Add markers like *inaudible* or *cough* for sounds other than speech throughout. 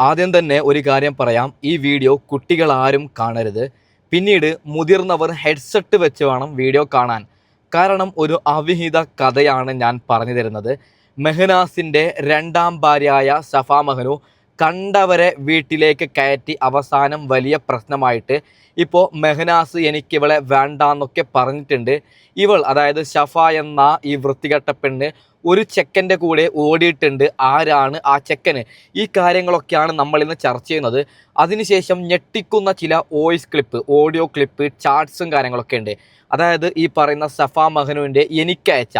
ആദ്യം തന്നെ ഒരു കാര്യം പറയാം. ഈ വീഡിയോ കുട്ടികൾ ആരും കാണരുത്. പിന്നീട് മുതിർന്നവർ ഹെഡ്സെറ്റ് വെച്ച് വേണം വീഡിയോ കാണാൻ. കാരണം ഒരു അവിഹിത കഥയാണ് ഞാൻ പറഞ്ഞു തരുന്നത്. മെഹനാസിന്റെ രണ്ടാം ഭാര്യയായ സഫാ മെഹനു കണ്ടവരെ വീട്ടിലേക്ക് കയറ്റി അവസാനം വലിയ പ്രശ്നമായിട്ട് ഇപ്പോൾ മെഹനാസ് എനിക്ക് ഇവളെ വേണ്ടാന്നൊക്കെ പറഞ്ഞിട്ടുണ്ട്. ഇവൾ അതായത് ഷഫ എന്ന ഈ വൃത്തികെട്ട പെണ്ണ് ഒരു ചെക്കന്റെ കൂടെ ഓടിയിട്ടുണ്ട്. ആരാണ് ആ ചെക്കന്? ഈ കാര്യങ്ങളൊക്കെയാണ് നമ്മളിന്ന് ചർച്ച ചെയ്യുന്നത്. അതിനുശേഷം ഞെട്ടിക്കുന്ന ചില വോയിസ് ക്ലിപ്പ് ഓഡിയോ ക്ലിപ്പ് ചാർട്ട്സും കാര്യങ്ങളൊക്കെ ഉണ്ട്. അതായത് ഈ പറയുന്ന സഫ മഹനുവിന്റെ എനിക്കയച്ച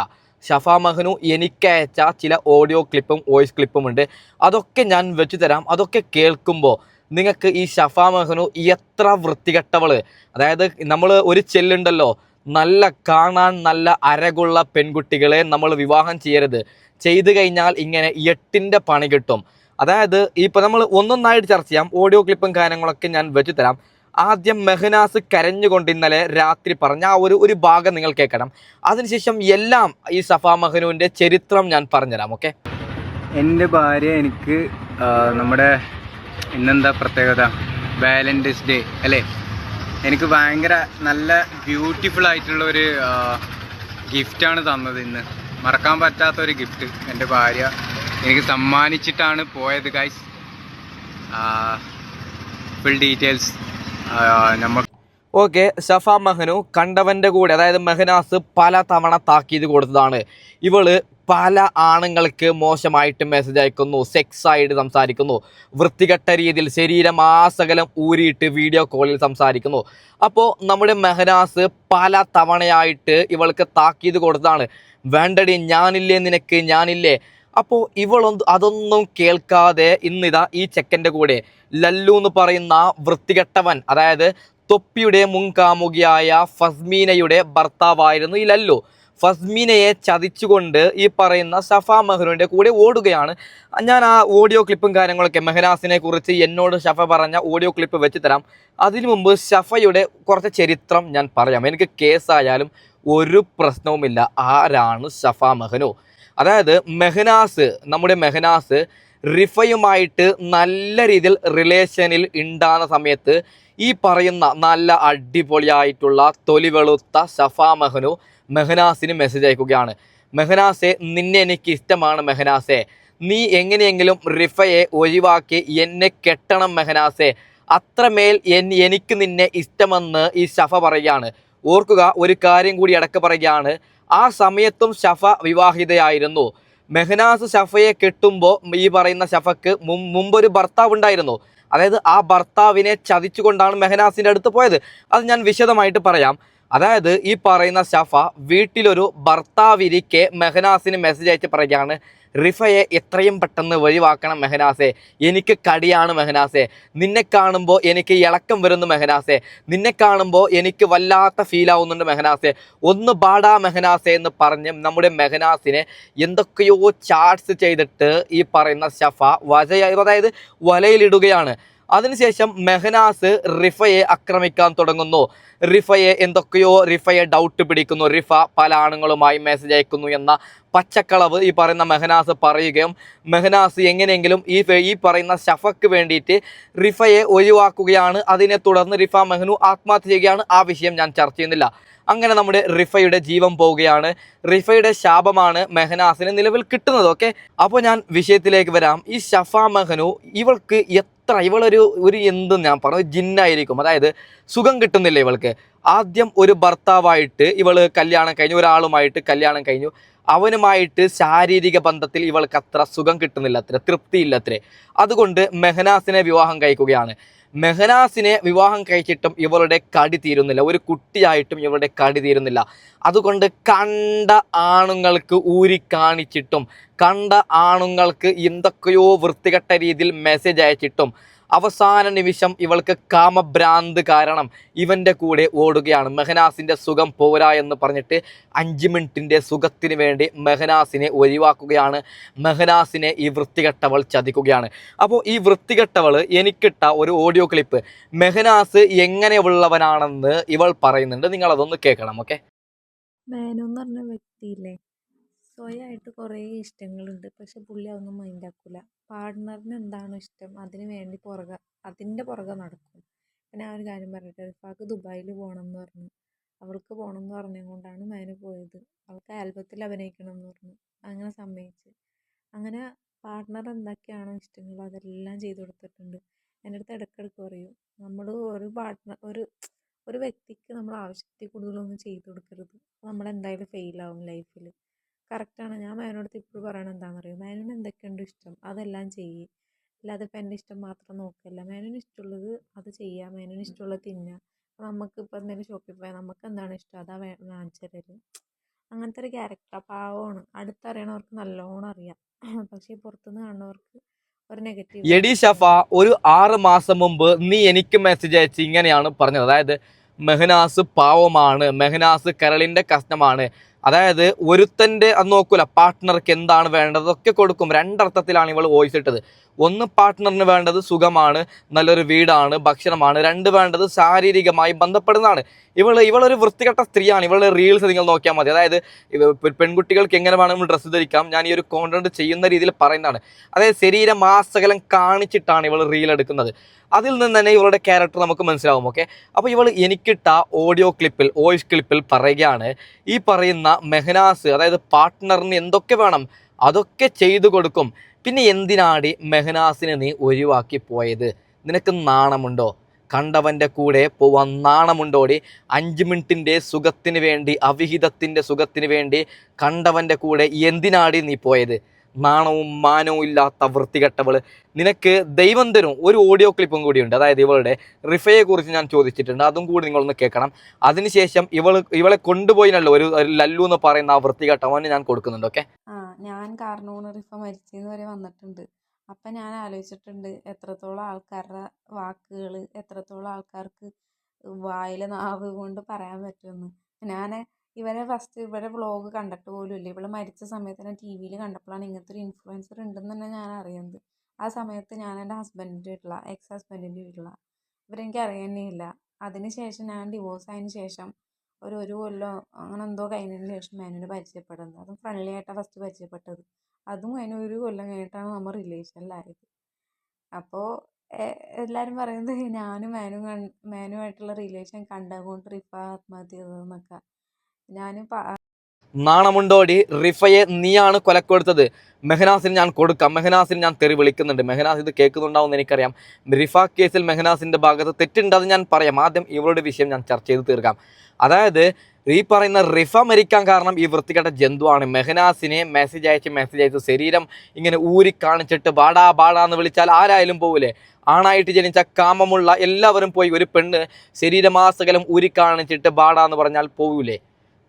ഷഫ മഹനു എനിക്കയച്ച ചില ഓഡിയോ ക്ലിപ്പും വോയിസ് ക്ലിപ്പും ഉണ്ട്. അതൊക്കെ ഞാൻ വെച്ചു തരാം. അതൊക്കെ കേൾക്കുമ്പോൾ നിങ്ങൾക്ക് ഈ ഷഫ മഹനു എത്ര വൃത്തികെട്ടവൾ. അതായത് നമ്മൾ ഒരു ചെല്ലുണ്ടല്ലോ നല്ല കാണാൻ നല്ല അരകുള്ള പെൺകുട്ടികളെ നമ്മൾ വിവാഹം ചെയ്യരുത്. ചെയ്തു കഴിഞ്ഞാൽ ഇങ്ങനെ എട്ടിന്റെ പണി കിട്ടും. അതായത് ഇപ്പോൾ നമ്മൾ ഒന്നൊന്നായിട്ട് ചർച്ച ചെയ്യാം. ഓഡിയോ ക്ലിപ്പും കാര്യങ്ങളൊക്കെ ഞാൻ വെച്ചു തരാം. ആദ്യം മെഹനാസ് കരഞ്ഞുകൊണ്ട് ഇന്നലെ രാത്രി പറഞ്ഞ ആ ഒരു ഒരു ഭാഗം നിങ്ങൾ കേൾക്കണം. അതിനുശേഷം എല്ലാം ഈ സഫാ മഹനുവിന്റെ ചരിത്രം ഞാൻ പറഞ്ഞുതരാം ഓക്കെ? എന്റെ ഭാര്യ എനിക്ക് നമ്മുടെ ഇന്നെന്താ പ്രത്യേകത? വാലന്റൈൻസ് ഡേ അല്ലേ? എനിക്ക് ഭയങ്കര നല്ല ബ്യൂട്ടിഫുൾ ആയിട്ടുള്ള ഒരു ഗിഫ്റ്റാണ് തന്നത് ഇന്ന്. മറക്കാൻ പറ്റാത്ത ഒരു ഗിഫ്റ്റ് എന്റെ ഭാര്യ എനിക്ക് സമ്മാനിച്ചിട്ടാണ് പോയത് ഗൈസ് ഫുൾ ഡീറ്റെയിൽസ് നമ്മൾ ഓക്കെ ഷഫ മഹനു കണ്ടവന്റെ കൂടെ അതായത് മെഹനാസ് പല തവണ താക്കീത് കൊടുത്തതാണ്. ഇവൾ പല ആണുങ്ങൾക്ക് മോശമായിട്ട് മെസ്സേജ് അയക്കുന്നു സെക്സ് ആയിട്ട് സംസാരിക്കുന്നു. വൃത്തികെട്ട രീതിയിൽ ശരീരം ആസകലം ഊരിയിട്ട് വീഡിയോ കോളിൽ സംസാരിക്കുന്നു. അപ്പോൾ നമ്മുടെ മെഹനാസ് പല തവണയായിട്ട് ഇവൾക്ക് താക്കീത് കൊടുത്തതാണ്. വേണ്ടടി ഞാനില്ലേ നിനക്ക് ഞാനില്ലേ. അപ്പോൾ ഇവളൊന്നും അതൊന്നും കേൾക്കാതെ ഇന്നിതാ ഈ ചെക്കന്റെ കൂടെ. ലല്ലു എന്ന് പറയുന്ന വൃത്തികെട്ടവൻ അതായത് തൊപ്പിയുടെ മുൻകാമുകിയായ ഫസ്മീനയുടെ ഭർത്താവായിരുന്നു ഈ ലല്ലു. ഫസ്മീനയെ ചതിച്ചുകൊണ്ട് ഈ പറയുന്ന സഫ മെഹ്റുവിന്റെ കൂടെ ഓടുകയാണ്. ഞാൻ ആ ഓഡിയോ ക്ലിപ്പും കാര്യങ്ങളൊക്കെ മെഹ്റാസിനെ കുറിച്ച് എന്നോട് ഷഫ പറഞ്ഞ ഓഡിയോ ക്ലിപ്പ് വെച്ച് തരാം. അതിനു മുമ്പ് ഷഫയുടെ കുറച്ച് ചരിത്രം ഞാൻ പറയാം. എനിക്ക് കേസായാലും ഒരു പ്രശ്നവുമില്ല. ആരാണ് ഷഫ മെഹനു അതായത് മെഹ്നാസ് നമ്മുടെ മെഹനാസ് റിഫയുമായിട്ട് നല്ല രീതിയിൽ റിലേഷനിൽ ഉണ്ടാകുന്ന സമയത്ത് ഈ പറയുന്ന നല്ല അടിപൊളിയായിട്ടുള്ള തൊലി വെളുത്ത ഷഫാ മെഹനു മെഹനാസിന് മെസ്സേജ് അയക്കുകയാണ്. മെഹനാസെ നിന്നെ എനിക്ക് ഇഷ്ടമാണ് മെഹനാസെ. നീ എങ്ങനെയെങ്കിലും റിഫയെ ഒഴിവാക്കി എന്നെ കെട്ടണം മെഹനാസെ. അത്രമേൽ എൻ എനിക്ക് നിന്നെ ഇഷ്ടമെന്ന് ഈ ഷഫ പറയുകയാണ്. ഓർക്കുക ഒരു കാര്യം കൂടി അടക്ക പറയുകയാണ്. ആ സമയത്തും ഷഫ വിവാഹിതയായിരുന്നു. മെഹനാസ് ഷഫയെ കെട്ടുമ്പോൾ ഈ പറയുന്ന ഷഫക്ക് മുമ്പൊരു ഭർത്താവ് ഉണ്ടായിരുന്നു. അതായത് ആ ഭർത്താവിനെ ചതിച്ചുകൊണ്ടാണ് മെഹനാസിന്റെ അടുത്ത് പോയത്. അത് ഞാൻ വിശദമായിട്ട് പറയാം. അതായത് ഈ പറയുന്ന ഷഫ വീട്ടിലൊരു ഭർത്താവിരിക്കെ മെഹനാസിന് മെസ്സേജ് അയച്ച് പറയുകയാണ് റിഫയെ എത്രയും പെട്ടെന്ന് ഒഴിവാക്കണം മെഹനാസെ. എനിക്ക് കടിയാണ് മെഹനാസെ. നിന്നെ കാണുമ്പോൾ എനിക്ക് ഇളക്കം വരുന്നു മെഹനാസെ. നിന്നെ കാണുമ്പോൾ എനിക്ക് വല്ലാത്ത ഫീൽ ആവുന്നുണ്ട് മെഹനാസെ. ഒന്ന് പാടാ മെഹനാസെ എന്ന് പറഞ്ഞ് നമ്മുടെ മെഹനാസിനെ എന്തൊക്കെയോ ചാർട്സ് ചെയ്തിട്ട് ഈ പറയുന്ന ഷഫ വജയ അതായത് വലയിലിടുകയാണ്. അതിനുശേഷം മെഹനാസ് റിഫയെ ആക്രമിക്കാൻ തുടങ്ങുന്നു. റിഫയെ എന്തൊക്കെയോ റിഫയെ ഡൗട്ട് പിടിക്കുന്നു. റിഫ പല ആണുങ്ങളുമായി മെസ്സേജ് അയക്കുന്നു എന്ന പച്ചക്കളവ് ഈ പറയുന്ന മെഹനാസ് പറയുകയും മെഹനാസ് എങ്ങനെയെങ്കിലും ഈ ഈ പറയുന്ന ഷഫക്ക് വേണ്ടിയിട്ട് റിഫയെ ഒഴിവാക്കുകയാണ്. അതിനെ തുടർന്ന് റിഫ മെഹനു ആത്മഹത്യ ചെയ്യുകയാണ്. ആ വിഷയം ഞാൻ ചർച്ച ചെയ്യുന്നില്ല. അങ്ങനെ നമ്മുടെ റിഫയുടെ ജീവൻ പോവുകയാണ്. റിഫയുടെ ശാപമാണ് മെഹനാസിന് നിലവിൽ കിട്ടുന്നത്. ഓക്കെ അപ്പോൾ ഞാൻ വിഷയത്തിലേക്ക് വരാം. ഈ ഷഫ മെഹനു ഇവൾക്ക് എത്ര? ഇവളൊരു ഒരു എന്തും ഞാൻ പറഞ്ഞു ജിന്നായിരിക്കും. അതായത് സുഖം കിട്ടുന്നില്ല ഇവൾക്ക്. ആദ്യം ഒരു ഭർത്താവായിട്ട് ഇവൾ കല്യാണം കഴിഞ്ഞു ഒരാളുമായിട്ട് കല്യാണം കഴിഞ്ഞു. അവനുമായിട്ട് ശാരീരിക ബന്ധത്തിൽ ഇവൾക്ക് അത്ര സുഖം കിട്ടുന്നില്ല അത്ര തൃപ്തിയില്ല അത്രേ. അതുകൊണ്ട് മെഹനാസിനെ വിവാഹം കഴിക്കുകയാണ്. മെഹനാസിനെ വിവാഹം കഴിച്ചിട്ടും ഇവളുടെ കടി തീരുന്നില്ല. ഒരു കുട്ടിയായിട്ടും ഇവളുടെ കടി തീരുന്നില്ല. അതുകൊണ്ട് കണ്ട ആണുങ്ങൾക്ക് ഊരി കാണിച്ചിട്ടും കണ്ട ആണുങ്ങൾക്ക് എന്തൊക്കെയോ വൃത്തികെട്ട രീതിയിൽ മെസ്സേജ് അയച്ചിട്ടും അവസാന നിമിഷം ഇവൾക്ക് കാമഭ്രാന്ത് കാരണം ഇവന്റെ കൂടെ ഓടുകയാണ്. മെഹനാസിന്റെ സുഖം പോരാ എന്ന് പറഞ്ഞിട്ട് അഞ്ച് മിനിറ്റിന്റെ സുഖത്തിന് വേണ്ടി മെഹനാസിനെ ഒഴിവാക്കുകയാണ്. മെഹനാസിനെ ഈ വൃത്തികെട്ടവൾ ചതിക്കുകയാണ്. അപ്പോൾ ഈ വൃത്തികെട്ടവൾ എനിക്കിട്ട ഒരു ഓഡിയോ ക്ലിപ്പ് മെഹനാസ് എങ്ങനെയുള്ളവനാണെന്ന് ഇവൾ പറയുന്നുണ്ട്. നിങ്ങളതൊന്ന് കേൾക്കണം ഓക്കെ സ്വയമായിട്ട് കുറേ ഇഷ്ടങ്ങളുണ്ട്. പക്ഷെ പുള്ളി അതൊന്നും മൈൻഡാക്കൂല പാർട്ട്ണറിന് എന്താണോ ഇഷ്ടം അതിന് വേണ്ടി പുറകെ അതിന്റെ പുറകെ നടക്കും. പിന്നെ ഞാൻ ഒരു കാര്യം പറയട്ടെ റിഫാക്ക് ദുബായിൽ പോകണം എന്ന് പറഞ്ഞു. അവൾക്ക് പോകണം എന്ന് പറഞ്ഞത് കൊണ്ടാണ് പോയത്. അവൾക്ക് ആൽബത്തിൽ അഭിനയിക്കണം എന്ന് പറഞ്ഞു. അങ്ങനെ സമ്മതിച്ച്. അങ്ങനെ പാർട്ണർ എന്തൊക്കെയാണോ ഇഷ്ടങ്ങൾ അതെല്ലാം ചെയ്തു കൊടുത്തിട്ടുണ്ട്. എന്റെ അടുത്ത് ഇടയ്ക്കിടയ്ക്ക് പറയും നമ്മൾ ഒരു പാർട്ണർ ഒരു ഒരു വ്യക്തിക്ക് നമ്മൾ ആവശ്യത്തിൽ കൂടുതലൊന്നും ചെയ്തു കൊടുക്കരുത്. നമ്മൾ എന്തായാലും ഫെയിലാവും ലൈഫിൽ കറക്റ്റാണ് ഞാൻ മേനോടത്ത് ഇപ്പോഴും പറയണത് എന്താണെന്ന് അറിയുമോ മേനോന് എന്തൊക്കെയുണ്ട് ഇഷ്ടം? അതെല്ലാം ചെയ്യ്. അല്ലാതെ ഇപ്പം എന്റെ ഇഷ്ടം മാത്രം നോക്കല്ല. മേനോന് ഇഷ്ടമുള്ളത് അത് ചെയ്യുക മേനോന് ഇഷ്ടമുള്ളത് തിന്നുക അപ്പോൾ നമുക്ക് ഇപ്പോൾ എന്തെങ്കിലും ഷോപ്പിൽ പോയാൽ നമുക്ക് എന്താണ് ഇഷ്ടം? അതാ വാങ്ങിച്ചു തരൽ അങ്ങനത്തെ ഒരു ക്യാരക്ടറാണ് പാവമാണ്. അടുത്തറിയണവർക്ക് നല്ലോണം അറിയാം. *clears throat* പക്ഷേ പുറത്തുനിന്ന് കാണുന്നവർക്ക് എടി ഷഫ ഒരു ആറ് മാസം മുമ്പ് നീ എനിക്ക് മെസ്സേജ് അയച്ച് ഇങ്ങനെയാണ് പറഞ്ഞത്. അതായത് മെഹനാസ് പാവമാണ്. മെഹനാസ് കരളിന്റെ കഷ്ണമാണ്. അതായത് ഒരുത്തന്റെ അത് നോക്കൂല പാർട്ട്ണർക്ക് എന്താണ് വേണ്ടത് ഒക്കെ കൊടുക്കും. രണ്ടർത്ഥത്തിലാണ് ഇവൾ വോയിസ് ഇട്ടത്. ഒന്ന് പാർട്ട്ണറിന് വേണ്ടത് സുഖമാണ് നല്ലൊരു വീടാണ് ഭക്ഷണമാണ്. രണ്ട് വേണ്ടത് ശാരീരികമായി ബന്ധപ്പെടുന്നതാണ്. ഇവൾ ഇവളൊരു വൃത്തികെട്ട സ്ത്രീയാണ്. ഇവളുടെ റീൽസ് നിങ്ങൾ നോക്കിയാൽ മതി. അതായത് പെൺകുട്ടികൾക്ക് എങ്ങനെ വേണമെങ്കിൽ ഡ്രസ്സ് ധരിക്കാം ഞാൻ ഈ ഒരു കോണ്ടന്റ് ചെയ്യുന്ന രീതിയിൽ പറയുന്നതാണ്. അതായത് ശരീരം ആസകലം കാണിച്ചിട്ടാണ് ഇവൾ റീൽ എടുക്കുന്നത്. അതിൽ നിന്ന് തന്നെ ഇവളുടെ ക്യാരക്ടർ നമുക്ക് മനസ്സിലാവും ഓക്കെ അപ്പോൾ ഇവൾ എനിക്കിട്ട ഓഡിയോ ക്ലിപ്പിൽ വോയിസ് ക്ലിപ്പിൽ പറയുകയാണ് ഈ പറയുന്ന മെഹനാസ് അതായത് പാർട്ട്ണറിന് എന്തൊക്കെ വേണം അതൊക്കെ ചെയ്തു കൊടുക്കും. പിന്നെ എന്തിനാടി മെഹനാസിനെ നീ ഒഴിവാക്കി പോയത്? നിനക്ക് നാണമുണ്ടോ? കണ്ടവന്റെ കൂടെ പോവാൻ നാണമുണ്ടോടി? അഞ്ച് മിനിറ്റിന്റെ സുഖത്തിന് വേണ്ടി അവിഹിതത്തിന്റെ സുഖത്തിന് വേണ്ടി കണ്ടവന്റെ കൂടെ എന്തിനാടി നീ പോയത്? നാണവും മാനവും ഇല്ലാത്ത വൃത്തികെട്ടവൾ നിനക്ക് ദൈവം തരും ഒരു ഓഡിയോ ക്ലിപ്പും കൂടിയുണ്ട്. അതായത് ഇവളുടെ റിഫയെ കുറിച്ച് ഞാൻ ചോദിച്ചിട്ടുണ്ട്. അതും കൂടി നിങ്ങളൊന്ന് കേൾക്കണം. അതിനുശേഷം ഇവൾ ഇവളെ കൊണ്ടുപോയിനല്ലോ ഒരു ലല്ലു എന്ന് പറയുന്ന ആ വൃത്തികെട്ടവന് ഞാൻ കൊടുക്കുന്നുണ്ട്. ഓക്കെ? ആ ഞാൻ കാർണൂണ് റിഫ മരിച്ചെന്ന് വരെ വന്നിട്ടുണ്ട്. അപ്പം ഞാൻ ആലോചിച്ചിട്ടുണ്ട് എത്രത്തോളം ആൾക്കാരുടെ വാക്കുകൾ എത്രത്തോളം ആൾക്കാർക്ക് വായിലെ നാവ് കൊണ്ട് പറയാൻ പറ്റുമെന്ന്. ഞാൻ ഇവരെ ഫസ്റ്റ് ഇവരെ വ്ളോഗ് കണ്ടിട്ട് പോലും ഇല്ല. ഇവൾ മരിച്ച സമയത്ത് തന്നെ ടി വിയിൽ കണ്ടപ്പോഴാണ് ഇങ്ങനത്തെ ഒരു ഇൻഫ്ലുവൻസർ ഉണ്ടെന്ന് തന്നെ ഞാൻ അറിയുന്നത്. ആ സമയത്ത് ഞാൻ എന്റെ ഹസ്ബൻഡിന്റെ വീട്ടിലാണ് എക്സ് ഹസ്ബൻഡിന്റെ വീട്ടിലാണ് ഇവരെനിക്ക് അറിയാനേയില്ല. അതിന് ശേഷം ഞാൻ ഡിവോഴ്സ് ആയതിനു ശേഷം ഒരു ഒരു കൊല്ലം അങ്ങനെ എന്തോ കഴിഞ്ഞതിന് ശേഷം മേനോട് പരിചയപ്പെടുന്നത്. അതും ഫ്രണ്ട്ലി ആയിട്ടാണ് ഫസ്റ്റ് പരിചയപ്പെട്ടത്. അതും അതിന് ഒരു കൊല്ലം കഴിഞ്ഞിട്ടാണ് നമ്മൾ റിലേഷനിലായത് അപ്പോൾ എല്ലാവരും പറയുന്നത് ഞാനും മേനും മേനുമായിട്ടുള്ള റിലേഷൻ കണ്ടതുകൊണ്ട് റിഫ ആത്മഹത്യ ചെയ്തതെന്നൊക്കെ. പ- നാണമുണ്ടോടി? റിഫയെ നീയാണ് കൊലക്കൊടുത്തത്. മെഹനാസിന് ഞാൻ കൊടുക്കാം. മെഹനാസിന് ഞാൻ തെറി വിളിക്കുന്നുണ്ട്. മെഹനാസ് ഇത് കേൾക്കുന്നുണ്ടാവും എന്ന് എനിക്കറിയാം. റിഫ കേസിൽ മെഹനാസിന്റെ ഭാഗത്ത് തെറ്റുണ്ടെന്ന് ഞാൻ പറയാം. ആദ്യം ഇവരുടെ വിഷയം ഞാൻ ചർച്ച ചെയ്ത് തീർക്കാം. അതായത് ഈ പറയുന്ന റിഫ മരിക്കാൻ കാരണം ഈ വൃത്തികെട്ട ജന്തുവാണ്. മെഹനാസിനെ മെസ്സേജ് അയച്ച് മെസ്സേജ് അയച്ച് ശരീരം ഇങ്ങനെ ഊരി കാണിച്ചിട്ട് ബാടാ ബാടാ എന്ന് വിളിച്ചാൽ ആരായാലും പോവില്ലേ? ആണായിട്ട് ജനിച്ച കാമമുള്ള എല്ലാവരും പോയി ഒരു പെണ്ണ് ശരീരമാസകലം ഊരി കാണിച്ചിട്ട് ബാടാ എന്ന് പറഞ്ഞാൽ പോവൂലേ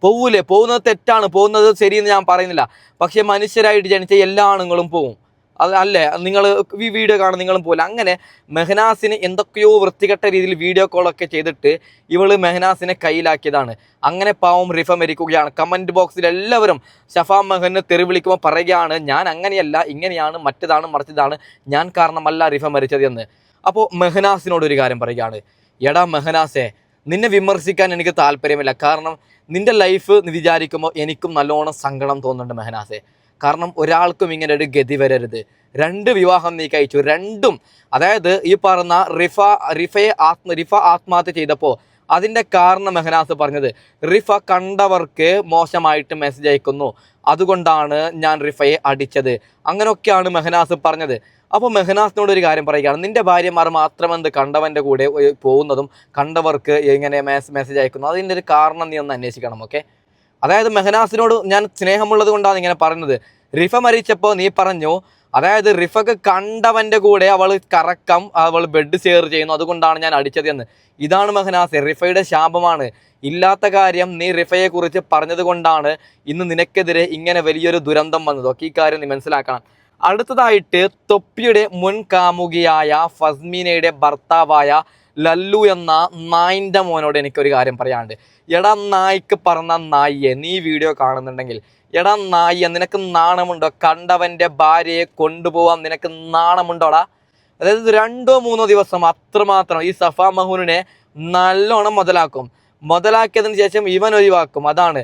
പോവൂലേ? പോകുന്നത് തെറ്റാണ്. പോകുന്നത് ശരിയെന്ന് ഞാൻ പറയുന്നില്ല. പക്ഷെ മനുഷ്യരായിട്ട് ജനിച്ച എല്ലാ ആണുങ്ങളും പോവും. അത് അല്ലേ? നിങ്ങൾ ഈ വീഡിയോ കാണുന്ന നിങ്ങളും പോലെ അങ്ങനെ മെഹനാസിന് എന്തൊക്കെയോ വൃത്തികെട്ട രീതിയിൽ വീഡിയോ കോളൊക്കെ ചെയ്തിട്ട് ഇവൾ മെഹനാസിനെ കയ്യിലാക്കിയതാണ്. അങ്ങനെ പാവം റിഫ മരിക്കുകയാണ്. കമന്റ് ബോക്സിൽ എല്ലാവരും ഷഫാ മെഹനെ തെറി വിളിക്കുമ്പോൾ പറയുകയാണ് ഞാൻ അങ്ങനെയല്ല ഇങ്ങനെയാണ് മറ്റതാണ് മറിച്ചതാണ്. ഞാൻ കാരണമല്ല റിഫ മരിച്ചത് എന്ന് അപ്പോൾ മെഹനാസിനോട് ഒരു കാര്യം പറയുകയാണ്. എടാ മെഹനാസെ നിന്നെ വിമർശിക്കാൻ എനിക്ക് താല്പര്യമില്ല. കാരണം നിന്റെ ലൈഫ് നീ വിചാരിക്കുമ്പോൾ എനിക്കും നല്ലോണം സങ്കടം തോന്നുന്നുണ്ട് മെഹനാസെ. കാരണം ഒരാൾക്കും ഇങ്ങനെ ഒരു ഗതി വരരുത്. രണ്ട് വിവാഹം നീ കഴിച്ചു. രണ്ടും അതായത് ഈ പറഞ്ഞ റിഫ റിഫയെ ആത്മ റിഫ ആത്മഹത്യ ചെയ്തപ്പോൾ അതിന്റെ കാരണം മെഹനാസ് പറഞ്ഞത് റിഫ കണ്ടവർക്ക് മോശമായിട്ട് മെസ്സേജ് അയക്കുന്നു. അതുകൊണ്ടാണ് ഞാൻ റിഫയെ അടിച്ചത്. അങ്ങനെയൊക്കെയാണ് മെഹനാസ് പറഞ്ഞത്. അപ്പോൾ മെഹനാസിനോട് ഒരു കാര്യം പറയുകയാണ്. നിന്റെ ഭാര്യമാർ മാത്രം എന്ത് കണ്ടവന്റെ കൂടെ പോകുന്നതും കണ്ടവർക്ക് എങ്ങനെ മെസ് മെസ്സേജ് അയക്കുന്നു. അതിന്റെ ഒരു കാരണം നീ ഒന്ന് അന്വേഷിക്കണം ഓക്കെ അതായത് മെഹനാസിനോട് ഞാൻ സ്നേഹമുള്ളത് കൊണ്ടാണ് ഇങ്ങനെ പറയുന്നത്. റിഫ മരിച്ചപ്പോൾ നീ പറഞ്ഞു അതായത് റിഫക്ക് കണ്ടവന്റെ കൂടെ അവൾ കറക്കം അവൾ ബെഡ് ഷെയർ ചെയ്യുന്നു അതുകൊണ്ടാണ് ഞാൻ അടിച്ചത് എന്ന്. ഇതാണ് മെഹനാസ് റിഫയുടെ ശാപമാണ്. ഇല്ലാത്ത കാര്യം നീ റിഫയെക്കുറിച്ച് പറഞ്ഞതുകൊണ്ടാണ് പറഞ്ഞത് കൊണ്ടാണ് ഇന്ന് നിനക്കെതിരെ ഇങ്ങനെ വലിയൊരു ദുരന്തം വന്നത്. ഒക്കെ ഈ കാര്യം നീ മനസ്സിലാക്കണം. അടുത്തതായിട്ട് തൊപ്പിയുടെ മുൻ കാമുകിയായ ഫസ്മീനയുടെ ഭർത്താവായ ലല്ലു എന്ന നായിന്റെ മോനോട് എനിക്കൊരു കാര്യം പറയാനുണ്ട്. എടാ നായിക്ക് പറഞ്ഞ നായിയെ നീ വീഡിയോ കാണുന്നുണ്ടെങ്കിൽ എടാ നായിയെ നിനക്ക് നാണമുണ്ടോ? കണ്ടവന്റെ ഭാര്യയെ കൊണ്ടുപോകാൻ നിനക്ക് നാണമുണ്ടോടാ? അതായത് രണ്ടോ മൂന്നോ ദിവസം അത്രമാത്രം ഈ സഫാ മഹൂനെ നല്ലോണം മുതലാക്കും. മുതലാക്കിയതിന് ശേഷം ഇവൻ ഒഴിവാക്കും അതാണ്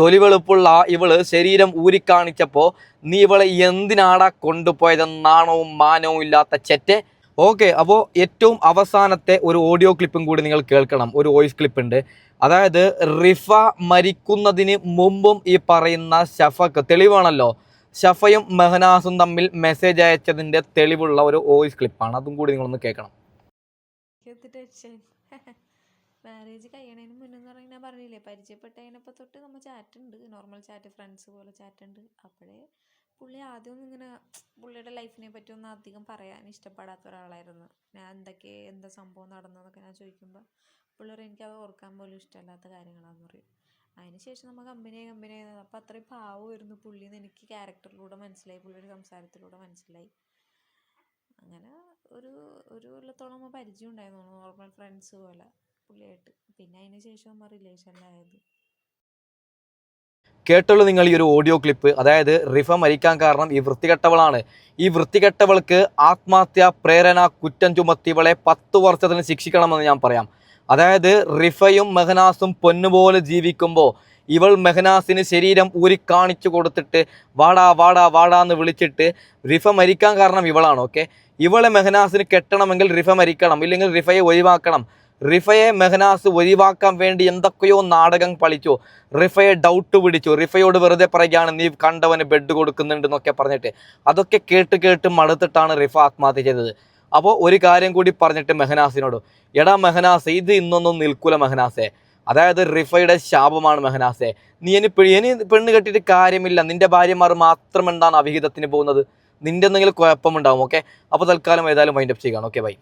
തൊലിവെളുപ്പുള്ള ഇവൾ ശരീരം ഊരിക്കാണിച്ചപ്പോൾ നീ ഇവളെ എന്തിനാടാ കൊണ്ടുപോയതെന്നാണവും മാനവും ഇല്ലാത്ത ചെറ്റ്. ഓക്കെ അപ്പോൾ ഏറ്റവും അവസാനത്തെ ഒരു ഓഡിയോ ക്ലിപ്പും കൂടി നിങ്ങൾ കേൾക്കണം. ഒരു വോയിസ് ക്ലിപ്പ് ഉണ്ട്. അതായത് റിഫ മരിക്കുന്നതിന് മുമ്പും ഈ പറയുന്ന ഷഫക്ക് തെളിവാണല്ലോ. ഷഫയും മെഹനാസും തമ്മിൽ മെസ്സേജ് അയച്ചതിന്റെ തെളിവുള്ള ഒരു വോയിസ് ക്ലിപ്പാണ് അതും കൂടി നിങ്ങളൊന്ന് കേൾക്കണം. മാരേജ് കഴിയണതിന് മുന്നേ എന്ന് പറഞ്ഞാൽ ഞാൻ പറഞ്ഞില്ലേ പരിചയപ്പെട്ടതിനപ്പോൾ തൊട്ട് നമ്മൾ ചാറ്റ് ഉണ്ട് നോർമൽ ചാറ്റ് ഫ്രണ്ട്സ് പോലെ ചാറ്റ് ഉണ്ട് അപ്പോഴേ പുള്ളി ആദ്യമൊന്നും ഇങ്ങനെ പുള്ളിയുടെ ലൈഫിനെ പറ്റി ഒന്നും അധികം പറയാൻ ഇഷ്ടപ്പെടാത്ത ഒരാളായിരുന്നു. ഞാൻ എന്തൊക്കെ എന്താ സംഭവം നടന്നതെന്നൊക്കെ ഞാൻ ചോദിക്കുമ്പോൾ പുള്ളി പറയും എനിക്കത് ഓർക്കാൻ പോലും ഇഷ്ടമല്ലാത്ത കാര്യങ്ങളാന്ന് പറയും. അതിന് ശേഷം നമ്മൾ കമ്പനി കമ്പനി അപ്പോൾ അത്രയും പാവമായിരുന്നു പുള്ളിന്ന് എനിക്ക് ക്യാരക്ടറിലൂടെ മനസ്സിലായി പുള്ളിയുടെ സംസാരത്തിലൂടെ മനസ്സിലായി. അങ്ങനെ ഒരു ഒരു കൊല്ലത്തോളം പരിചയം ഉണ്ടായിരുന്നു നോർമൽ ഫ്രണ്ട്സ് പോലെ. പുള്ളിയായിട്ട് പിന്നെ അതിന് ശേഷം റിലേഷനിലായത് കേട്ടുള്ളൂ നിങ്ങൾ ഈ ഒരു ഓഡിയോ ക്ലിപ്പ് അതായത് റിഫ മരിക്കാൻ കാരണം ഈ വൃത്തികെട്ടവളാണ്. ഈ വൃത്തികെട്ടവൾക്ക് ആത്മഹത്യ പ്രേരണ കുറ്റം ചുമത്തിയവളെ പത്ത് വർഷത്തിന് ശിക്ഷിക്കണമെന്ന് ഞാൻ പറയാം. അതായത് റിഫയും മെഹനാസും പൊന്നുപോലെ ജീവിക്കുമ്പോൾ ഇവൾ മെഹനാസിന് ശരീരം ഊരി കാണിച്ചു കൊടുത്തിട്ട് വാടാ വാടാ വാടാ എന്ന് വിളിച്ചിട്ട് റിഫ മരിക്കാൻ കാരണം ഇവളാണ് ഓക്കെ ഇവളെ മെഹനാസിന് കെട്ടണമെങ്കിൽ റിഫ മരിക്കണം ഇല്ലെങ്കിൽ റിഫയെ ഒഴിവാക്കണം. റിഫയെ മെഹനാസ് ഒഴിവാക്കാൻ വേണ്ടി എന്തൊക്കെയോ നാടകം പളിച്ചു റിഫയെ ഡൗട്ട് പിടിച്ചു. റിഫയോട് വെറുതെ പറയുകയാണ് നീ കണ്ടവന് ബെഡ് കൊടുക്കുന്നുണ്ട് എന്നൊക്കെ പറഞ്ഞിട്ട്. അതൊക്കെ കേട്ട് കേട്ട് മടുത്തിട്ടാണ് റിഫ ആത്മഹത്യ ചെയ്തത്. അപ്പോൾ ഒരു കാര്യം കൂടി പറഞ്ഞിട്ട് മെഹനാസിനോട്. എടാ മെഹനാസ് ഇത് ഇന്നൊന്നും നിൽക്കൂല മെഹനാസെ. അതായത് റിഫയുടെ ശാപമാണ് മെഹനാസെ. നീ ഇനി ഇനി പെണ്ണ് കെട്ടിയിട്ട് കാര്യമില്ല. നിന്റെ ഭാര്യമാർ മാത്രം എന്താണ് അവിഹിതത്തിന് പോകുന്നത്? നിന്റെ എന്തെങ്കിലും കുഴപ്പമുണ്ടാവും ഓക്കെ അപ്പോൾ തൽക്കാലം ഏതായാലും വൈൻഡപ്പ് ചെയ്യുകയാണ്. Okay bye